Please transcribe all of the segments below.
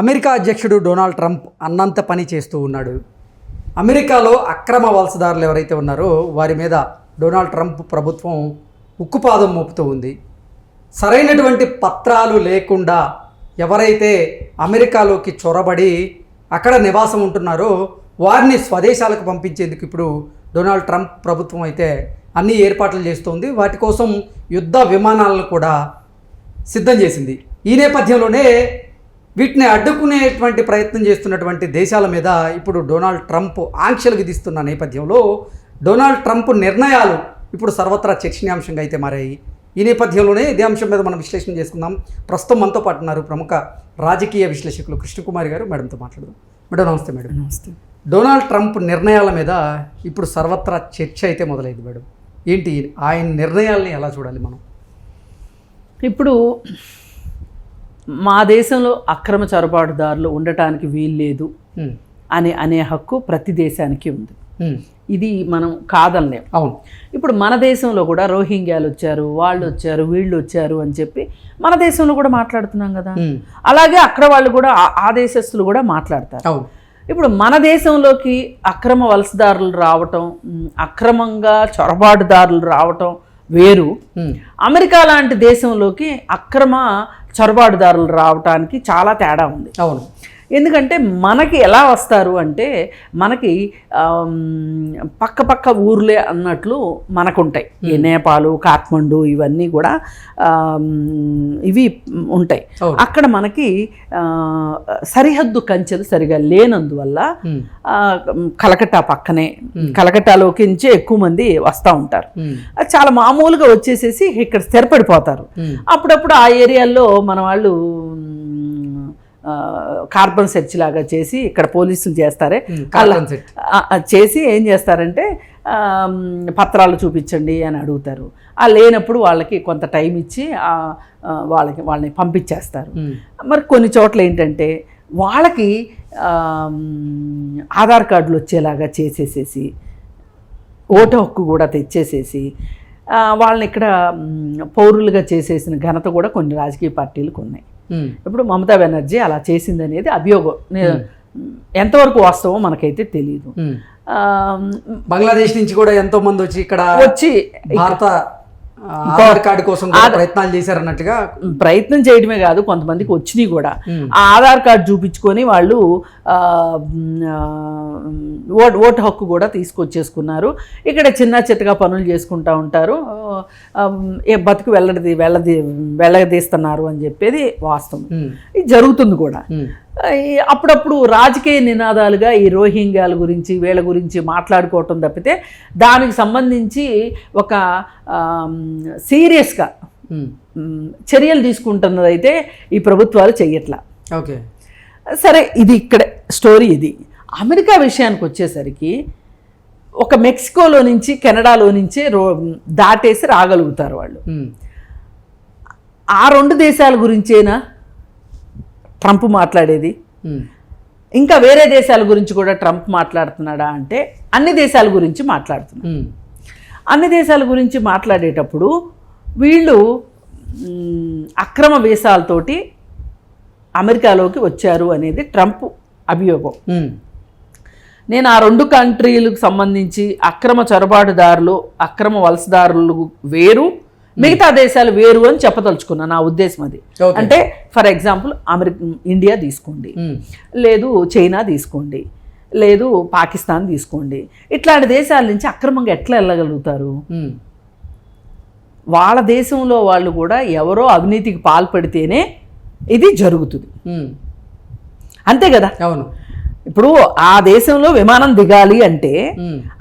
America అధ్యక్షుడు Donald Trump అన్నంత పని చేస్తూ ఉన్నాడు. అమెరికాలో అక్రమ వలసదారులు ఎవరైతే ఉన్నారో వారి మీద డొనాల్డ్ ట్రంప్ ప్రభుత్వం ఉక్కుపాదం మోపుతూ ఉంది. సరైనటువంటి పత్రాలు లేకుండా ఎవరైతే అమెరికాలోకి చొరబడి అక్కడ నివాసం ఉంటున్నారో వారిని స్వదేశాలకు పంపించేందుకు ఇప్పుడు డొనాల్డ్ ట్రంప్ ప్రభుత్వం అయితే అన్ని ఏర్పాట్లు చేస్తుంది. వాటి కోసం యుద్ధ విమానాలను కూడా సిద్ధం చేసింది. ఈ నేపథ్యంలోనే వీటిని అడ్డుకునేటువంటి ప్రయత్నం చేస్తున్నటువంటి దేశాల మీద ఇప్పుడు డొనాల్డ్ ట్రంప్ ఆంక్షలు విధిస్తున్న నేపథ్యంలో డొనాల్డ్ ట్రంప్ నిర్ణయాలు ఇప్పుడు సర్వత్రా చర్చనీయాంశంగా అయితే మారాయి. ఈ నేపథ్యంలోనే ఇదే అంశం మీద మనం విశ్లేషణ చేసుకుందాం. ప్రస్తుతం మనతో పాటు ఉన్నారు ప్రముఖ రాజకీయ విశ్లేషకులు కృష్ణకుమారి గారు. మేడంతో మాట్లాడదాం. మేడం నమస్తే మేడం. నమస్తే. డొనాల్డ్ ట్రంప్ నిర్ణయాల మీద ఇప్పుడు సర్వత్రా చర్చ అయితే మొదలైంది మేడం. ఏంటి ఆయన నిర్ణయాల్ని ఎలా చూడాలి మనం? ఇప్పుడు మా దేశంలో అక్రమ చొరబాటుదారులు ఉండటానికి వీల్లేదు అని అనే హక్కు ప్రతి దేశానికి ఉంది. ఇది మనం కాదనలేం. అవును. ఇప్పుడు మన దేశంలో కూడా రోహింగ్యాలు వచ్చారు వాళ్ళు వచ్చారు వీళ్ళు వచ్చారు అని చెప్పి మన దేశంలో కూడా మాట్లాడుతున్నాం కదా. అలాగే అక్కడ వాళ్ళు కూడా ఆ- దేశస్తులు కూడా మాట్లాడతారు. అవును. ఇప్పుడు మన దేశంలోకి అక్రమ వలసదారులు రావటం అక్రమంగా చొరబాటుదారులు రావటం వేరు. అమెరికా లాంటి దేశంలోకి అక్రమ చొరబాటుదారులు రావటానికి చాలా తేడా ఉంది. అవును. ఎందుకంటే మనకి ఎలా వస్తారు అంటే మనకి పక్క పక్క ఊర్లే అన్నట్లు మనకుంటాయి. ఈ నేపాలు కాఠ్మండు ఇవన్నీ కూడా ఇవి ఉంటాయి. అక్కడ మనకి సరిహద్దు కంచెలు సరిగా లేనందువల్ల కలకట్టా పక్కనే కలకట్టాలోకి నుంచి ఎక్కువ మంది వస్తూ ఉంటారు. చాలా మామూలుగా వచ్చేసేసి ఇక్కడ స్థిరపడిపోతారు. అప్పుడప్పుడు ఆ ఏరియాల్లో మన వాళ్ళు కార్బన్ సెర్చ్ లాగా చేసి ఇక్కడ పోలీసులు చేస్తారే. అలా చేసి ఏం చేస్తారంటే పత్రాలు చూపించండి అని అడుగుతారు. ఆ లేనప్పుడు వాళ్ళకి కొంత టైం ఇచ్చి వాళ్ళకి వాళ్ళని పంపించేస్తారు. మరి కొన్ని చోట్ల ఏంటంటే వాళ్ళకి ఆధార్ కార్డులు వచ్చేలాగా చేసేసేసి ఓటు హక్కు కూడా తెచ్చేసేసి వాళ్ళని ఇక్కడ పౌరులుగా చేసేసిన ఘనత కూడా కొన్ని రాజకీయ పార్టీలకు ఉన్నాయి. ఇప్పుడు మమతా బెనర్జీ అలా చేసింది అనేది అభియోగం. నే- ఎంతవరకు వాస్తవం మనకైతే తెలియదు. ఆ, బంగ్లాదేశ్ నుంచి కూడా ఎంతో మంది వచ్చి ఇక్కడ వచ్చి భారత ఆధార్ కార్డు కోసం కూడా ప్రయత్నాలు చేశారన్నట్టుగా ప్రయత్నం చేయడమే కాదు కొంతమందికి వచ్చినాయి కూడా. ఆ ఆధార్ కార్డు చూపించుకొని వాళ్ళు ఓట్ ఓటు హక్కు కూడా తీసుకొచ్చేసుకున్నారు. ఇక్కడ చిన్న చిత్తగా పనులు చేసుకుంటా ఉంటారు. ఏ బతుకు వెళ్ళది వెళ్ళది వెళ్ళదీస్తున్నారు అని చెప్పేది వాస్తవం. ఇది జరుగుతుంది కూడా. అప్పుడప్పుడు రాజకీయ నినాదాలుగా ఈ రోహింగ్యాల గురించి వీళ్ళ గురించి మాట్లాడుకోవటం తప్పితే దానికి సంబంధించి ఒక సీరియస్గా చర్యలు తీసుకుంటున్నదైతే ఈ ప్రభుత్వాలు చెయ్యట్లా. ఓకే. సరే ఇది ఇక్కడ స్టోరీ ఇది. అమెరికా విషయానికి వచ్చేసరికి ఒక మెక్సికోలో నుంచి కెనడాలో నుంచి రో దాటేసి రాగలుగుతారు వాళ్ళు. ఆ రెండు దేశాల గురించేనా? ట్రంప్ మాట్లాడేది. ఇంకా వేరే దేశాల గురించి కూడా ట్రంప్ మాట్లాడుతున్నాడా అంటే అన్ని దేశాల గురించి మాట్లాడుతున్నాడు. అన్ని దేశాల గురించి మాట్లాడేటప్పుడు వీళ్ళు అక్రమ వీసాలతోటి అమెరికాలోకి వచ్చారు అనేది ట్రంప్ అభియోగం. నేను ఆ రెండు కంట్రీలకు సంబంధించి అక్రమ చొరబాటుదారులు అక్రమ వలసదారులు వేరు మిగతా దేశాలు వేరు అని చెప్పదలుచుకున్నా నా ఉద్దేశం అది. అంటే ఫర్ ఎగ్జాంపుల్ అమెరికా ఇండియా తీసుకోండి. లేదు చైనా తీసుకోండి. లేదు పాకిస్తాన్ తీసుకోండి. ఇట్లాంటి దేశాల నుంచి అక్రమంగా ఎట్లా వెళ్ళగలుగుతారు? వాళ్ళ దేశంలో వాళ్ళు కూడా ఎవరో అవినీతికి పాల్పడితేనే ఇది జరుగుతుంది. అంతే కదా? అవును. ఇప్పుడు ఆ దేశంలో విమానం దిగాలి అంటే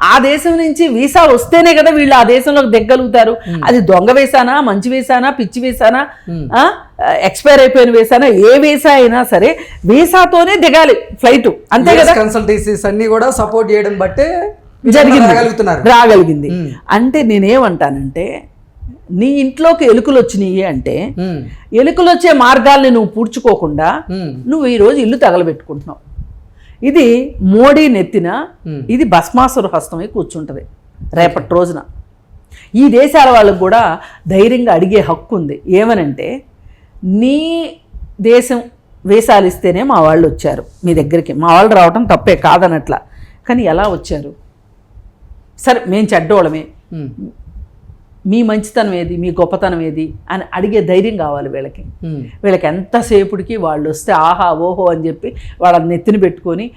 ఆ దేశం నుంచి వీసా వస్తేనే కదా వీళ్ళు ఆ దేశంలోకి దిగలుగుతారు అది దొంగ వేసానా మంచి వేసానా పిచ్చి వేసానా. ఎక్స్పైర్ అయిపోయిన వేసానా ఏ వీసా అయినా సరే వీసాతోనే దిగాలి ఫ్లైట్. అంతే కదా? కన్సల్టెన్సీస్ అన్ని కూడా సపోర్ట్ చేయడం బట్టే జరిగింది. రాగలిగింది. అంటే నేనేమంటానంటే నీ ఇంట్లోకి ఎలుకలు వచ్చినాయి అంటే ఎలుకలు వచ్చే మార్గాల్ని నువ్వు పూడ్చుకోకుండా నువ్వు ఈరోజు ఇల్లు తగలబెట్టుకుంటున్నావు. ఇది మోడీ నెత్తిన. ఇది భస్మాసుర హస్తమై కూర్చుంటుంది రేపటి రోజున. ఈ దేశాల వాళ్ళకు కూడా ధైర్యంగా అడిగే హక్కు ఉంది. ఏమనంటే నీ దేశం వేషాలు ఇస్తేనే మా వాళ్ళు వచ్చారు మీ దగ్గరికి. మా వాళ్ళు రావటం తప్పే కాదనట్లా. కానీ ఎలా వచ్చారు? సరే మేము చెడ్డోళ్ళమే. మీ మంచితనం ఏది? మీ గొప్పతనం ఏది? అని అడిగే ధైర్యం కావాలి వీళ్ళకి. వీళ్ళకి ఎంతసేపుడికి వాళ్ళు వస్తే ఆహా ఓహో అని చెప్పి వాళ్ళని నెత్తిన పెట్టుకొని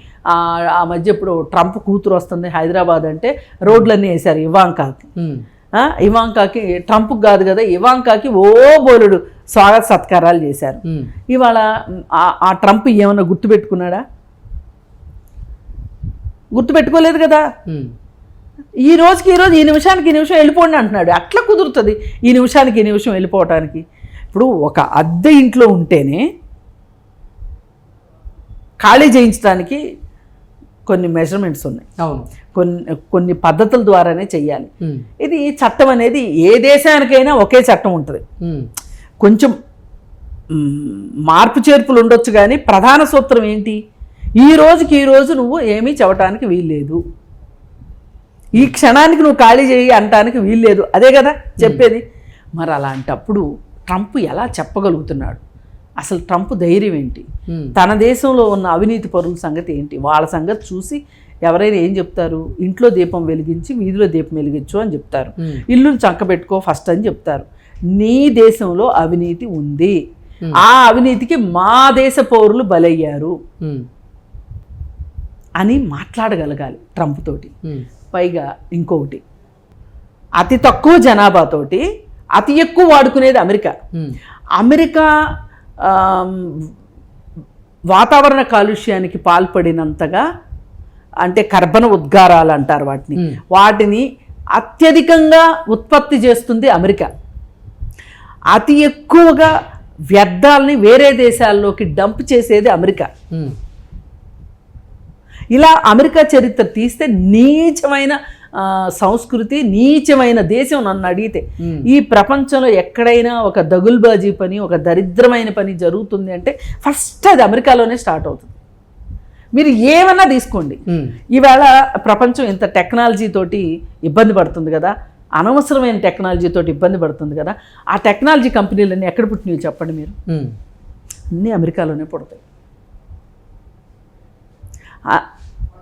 ఆ మధ్య ఇప్పుడు ట్రంప్ కూతురు వస్తుంది హైదరాబాద్ అంటే రోడ్లన్నీ వేశారు ఇవాంకాకి. ఇవాంకాకి ట్రంప్కి కాదు కదా ఇవాంకాకి ఓ బోలుడు స్వాగత సత్కారాలు చేశారు. ఇవాళ ఆ- ట్రంప్ ఏమన్నా గుర్తుపెట్టుకున్నాడా? గుర్తుపెట్టుకోలేదు కదా? ఈ రోజుకి ఈ రోజు ఈ నిమిషానికి ఈ నిమిషం వెళ్ళిపోండి అంటున్నాడు. అట్లా కుదురుతుంది. ఈ నిమిషానికి ఈ నిమిషం వెళ్ళిపోవటానికి. ఇప్పుడు ఒక అద్దె ఇంట్లో ఉంటేనే ఖాళీ చేయించడానికి కొన్ని మెజర్మెంట్స్ ఉన్నాయి. అవును. కొన్ని కొన్ని పద్ధతుల ద్వారానే చెయ్యాలి. ఇది చట్టం అనేది ఏ దేశానికైనా ఒకే చట్టం ఉంటుంది. కొంచెం మార్పు చేర్పులు ఉండొచ్చు కానీ ప్రధాన సూత్రం ఏంటి? ఈ రోజుకి ఈ రోజు నువ్వు ఏమీ చెప్పటానికి వీల్లేదు. ఈ క్షణానికి నువ్వు ఖాళీ చేయి అనటానికి వీల్లేదు. అదే కదా చెప్పేది. మరి అలాంటప్పుడు ట్రంప్ ఎలా చెప్పగలుగుతున్నాడు? అసలు ట్రంప్ ధైర్యం ఏంటి? తన దేశంలో ఉన్న అవినీతి పరుల సంగతి ఏంటి? వాళ్ళ సంగతి చూసి ఎవరైనా ఏం చెప్తారు? ఇంట్లో దీపం వెలిగించి వీధిలో దీపం వెలిగించు అని చెప్తారు. ఇల్లును చక్కబెట్టుకో ఫస్ట్ అని చెప్తారు. నీ దేశంలో అవినీతి ఉంది. ఆ అవినీతికి మా దేశ పౌరులు బలయ్యారు. అని మాట్లాడగలగాలి ట్రంప్ తోటి. పైగా ఇంకొకటి. అతి తక్కువ జనాభాతోటి అతి ఎక్కువ వాడుకునేది అమెరికా. అమెరికా వాతావరణ కాలుష్యానికి పాల్పడినంతగా అంటే కర్బన ఉద్గారాలు అంటారు వాటిని. వాటిని అత్యధికంగా ఉత్పత్తి చేస్తుంది అమెరికా. అతి ఎక్కువగా వ్యర్థాలని వేరే దేశాల్లోకి డంప్ చేసేది అమెరికా. ఇలా అమెరికా చరిత్ర తీస్తే నీచమైన సంస్కృతి నీచమైన దేశం నన్ను అడిగితే ఈ ప్రపంచంలో ఎక్కడైనా ఒక దగుల్బాజీ పని ఒక దరిద్రమైన పని జరుగుతుంది అంటే ఫస్ట్ అది అమెరికాలోనే స్టార్ట్ అవుతుంది. మీరు ఏమన్నా తీసుకోండి. ఈవేళ ప్రపంచం ఇంత టెక్నాలజీ తోటి ఇబ్బంది పడుతుంది కదా అనవసరమైన టెక్నాలజీ తోటి ఇబ్బంది పడుతుంది కదా ఆ టెక్నాలజీ కంపెనీలన్నీ ఎక్కడ పుట్టినవి చెప్పండి మీరు? అన్నీ అమెరికాలోనే పుడతాయి.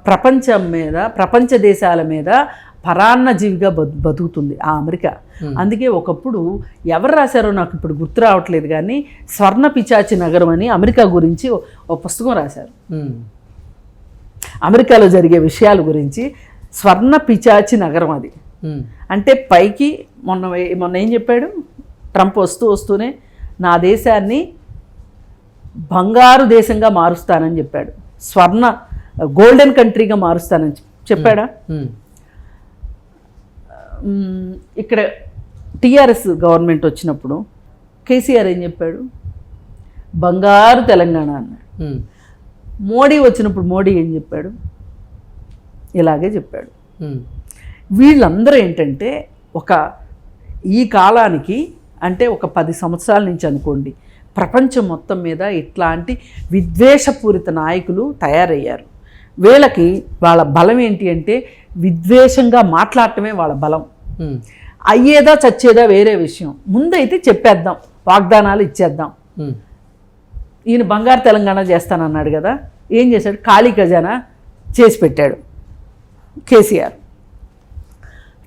ప్రపంచం మీద ప్రపంచ దేశాల మీద పరాన్న జీవిగా బతు బతుకుతుంది ఆ అమెరికా. అందుకే ఒకప్పుడు ఎవరు రాశారో నాకు ఇప్పుడు గుర్తు రావట్లేదు కానీ స్వర్ణ పిచాచి నగరం అని అమెరికా గురించి ఓ పుస్తకం రాశారు. ఉమ్, అమెరికాలో జరిగే విషయాల గురించి స్వర్ణ పిచాచి నగరం అది. ఉమ్, అంటే పైకి మొన్న మొన్న ఏం చెప్పాడు? ట్రంప్ వస్తూ వస్తూనే నా దేశాన్ని బంగారు దేశంగా మారుస్తానని చెప్పాడు. స్వర్ణ గోల్డెన్ కంట్రీగా మారుస్తానని చెప్- చెప్పాడా? ఇక్కడ టీఆర్ఎస్ గవర్నమెంట్ వచ్చినప్పుడు కేసీఆర్ ఏం చెప్పాడు? బంగారు తెలంగాణ అన్నాడు. మోడీ వచ్చినప్పుడు మోడీ ఏం చెప్పాడు? ఇలాగే చెప్పాడు. వీళ్ళందరూ ఏంటంటే ఒక ఈ కాలానికి అంటే ఒక పది సంవత్సరాల నుంచి అనుకోండి ప్రపంచం మొత్తం మీద ఇట్లాంటి విద్వేషపూరిత నాయకులు తయారయ్యారు. వీళ్ళకి వాళ్ళ బలం ఏంటి అంటే విద్వేషంగా మాట్లాడటమే వాళ్ళ బలం. అయ్యేదా చచ్చేదా వేరే విషయం. ముందైతే చెప్పేద్దాం వాగ్దానాలు ఇచ్చేద్దాం. ఈయన బంగారు తెలంగాణ చేస్తానన్నాడు కదా ఏం చేశాడు? ఖాళీ ఖజానా చేసి పెట్టాడు కేసీఆర్.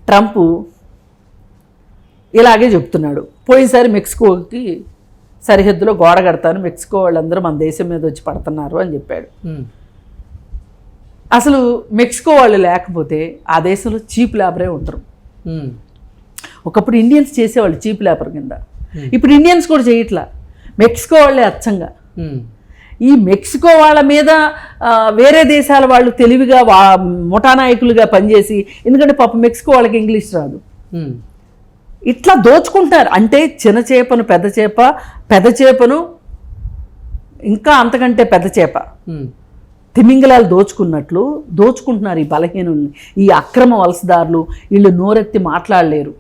ట్రంప్ ఇలాగే చెప్తున్నాడు. పోయినసారి మెక్సికోకి సరిహద్దులో గోడ కడతాను మెక్సికో వాళ్ళందరూ మన దేశం మీద వచ్చి పడుతున్నారు అని చెప్పాడు. అసలు మెక్సికో వాళ్ళు లేకపోతే ఆ దేశంలో చీప్ లేబరే ఉంటారు. ఒకప్పుడు ఇండియన్స్ చేసేవాళ్ళు చీప్ లేబర్ కింద. ఇప్పుడు ఇండియన్స్ కూడా చేయట్లా. మెక్సికో వాళ్ళే అచ్చంగా. ఈ మెక్సికో వాళ్ళ మీద వేరే దేశాల వాళ్ళు తెలివిగా వా ముఠా నాయకులుగా పనిచేసి ఎందుకంటే పాప మెక్సికో వాళ్ళకి ఇంగ్లీష్ రాదు. ఇట్లా దోచుకుంటారు అంటే చిన్న చేపను పెద్ద చేప పెద్ద చేపను ఇంకా అంతకంటే పెద్ద చేప. తిమింగలాలు దోచుకున్నట్లు దోచుకుంటున్నారు ఈ బలహీనుల్ని. ఈ అక్రమ వలసదారులు వీళ్ళు నోరెత్తి మాట్లాడలేరు.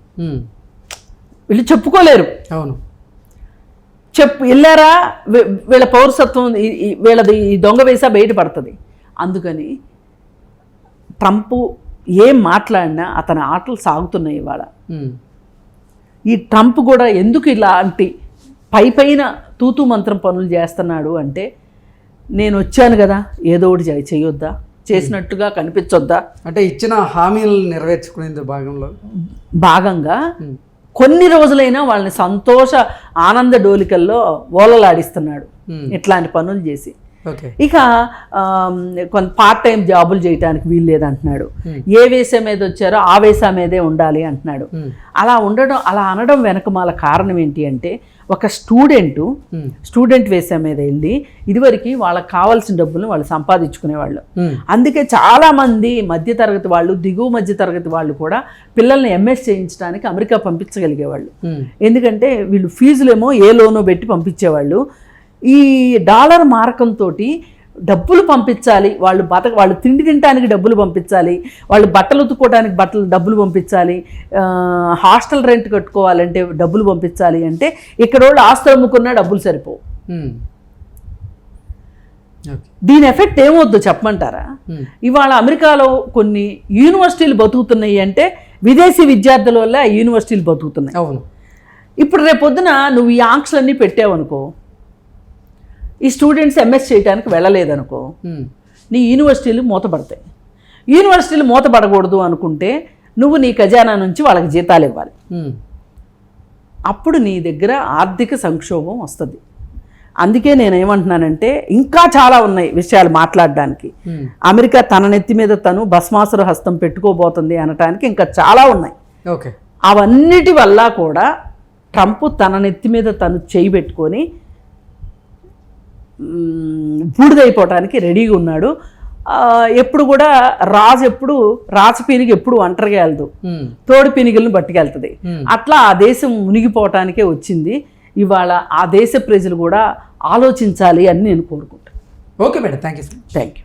వీళ్ళు చెప్పుకోలేరు. అవును. చెప్పు వెళ్ళారా? వీళ్ళ పౌరసత్వం వీళ్ళది ఈ దొంగ వేసా బయటపడుతుంది అందుకని ట్రంప్ ఏం మాట్లాడినా అతని ఆటలు సాగుతున్నాయి ఇవాళ. ఈ ట్రంప్ కూడా ఎందుకు ఇలాంటి పై పైన తూతూ మంత్రం పనులు చేస్తున్నాడు అంటే నేను వచ్చాను కదా ఏదో ఒకటి చేయ- చేయొద్దా చేసినట్టుగా కనిపించొద్దా? అంటే ఇచ్చిన హామీలు నెరవేర్చుకునే భాగంలో? భాగంగా కొన్ని రోజులైనా వాళ్ళని సంతోష ఆనంద డోలికల్లో ఓలలాడిస్తున్నాడు ఇట్లాంటి పనులు చేసి. ఇక కొంత పార్ట్ టైం జాబులు చేయడానికి వీలు లేదంటున్నాడు. Hmm. ఏ వేసా మీద వచ్చారో ఆ వేసా మీదే ఉండాలి అంటున్నాడు. ఉమ్, అలా ఉండడం అలా అనడం వెనకమాల కారణం ఏంటి అంటే ఒక స్టూడెంటు స్టూడెంట్ వేసా మీద వెళ్ళి ఇదివరకు వాళ్ళకి కావాల్సిన డబ్బులను వాళ్ళు సంపాదించుకునేవాళ్ళు. ఉమ్, అందుకే చాలామంది మధ్యతరగతి వాళ్ళు దిగువ మధ్య తరగతి వాళ్ళు కూడా పిల్లల్ని ఎంఎస్ చేయించడానికి అమెరికా పంపించగలిగేవాళ్ళు. ఎందుకంటే వీళ్ళు ఫీజులేమో ఏ లోనో పెట్టి పంపించేవాళ్ళు. ఈ డాలర్ మారకంతో డబ్బులు పంపించాలి. వాళ్ళు బతక వాళ్ళు తిండి తినడానికి డబ్బులు పంపించాలి. వాళ్ళు బట్టలు ఉతుక్కోవడానికి బట్టలు డబ్బులు పంపించాలి. హాస్టల్ రెంట్ కట్టుకోవాలంటే డబ్బులు పంపించాలి అంటే ఇక్కడ వాళ్ళు ఆస్తులు అమ్ముకున్నా డబ్బులు సరిపోవు. దీని ఎఫెక్ట్ ఏమవుద్దో చెప్పమంటారా? ఇవాళ అమెరికాలో కొన్ని యూనివర్సిటీలు బతుకుతున్నాయి అంటే విదేశీ విద్యార్థుల వల్ల యూనివర్సిటీలు బతుకుతున్నాయి. అవును. ఇప్పుడు రేపొద్దున నువ్వు ఈ ఆంక్షలన్నీ పెట్టావనుకో ఈ స్టూడెంట్స్ ఎంఎస్ చేయడానికి వెళ్ళలేదనుకో నీ యూనివర్సిటీలు మూతపడతాయి. యూనివర్సిటీలు మూతపడకూడదు అనుకుంటే నువ్వు నీ ఖజానా నుంచి వాళ్ళకి జీతాలు ఇవ్వాలి. అప్పుడు నీ దగ్గర ఆర్థిక సంక్షోభం వస్తుంది. అందుకే నేను ఏమంటున్నానంటే ఇంకా చాలా ఉన్నాయి విషయాలు మాట్లాడడానికి. అమెరికా తన నెత్తి మీద తను భస్మాసుర హస్తం పెట్టుకోబోతుంది అనటానికి ఇంకా చాలా ఉన్నాయి. ఓకే. అవన్నిటి వల్ల కూడా ట్రంప్ తన నెత్తి మీద తను చేయి పెట్టుకొని బూడిదైపోవటానికి రెడీగా ఉన్నాడు. ఎప్పుడు కూడా రాజు ఎప్పుడు రాజు పీనిగి ఎప్పుడు ఒంటరిగా వెళ్దు. తోడు పీనిగలను పట్టుకెళ్తుంది. అట్లా ఆ దేశం మునిగిపోవటానికే వచ్చింది. ఇవాళ ఆ దేశ ప్రజలు కూడా ఆలోచించాలి అని నేను కోరుకుంటాను okay madam thank you thank you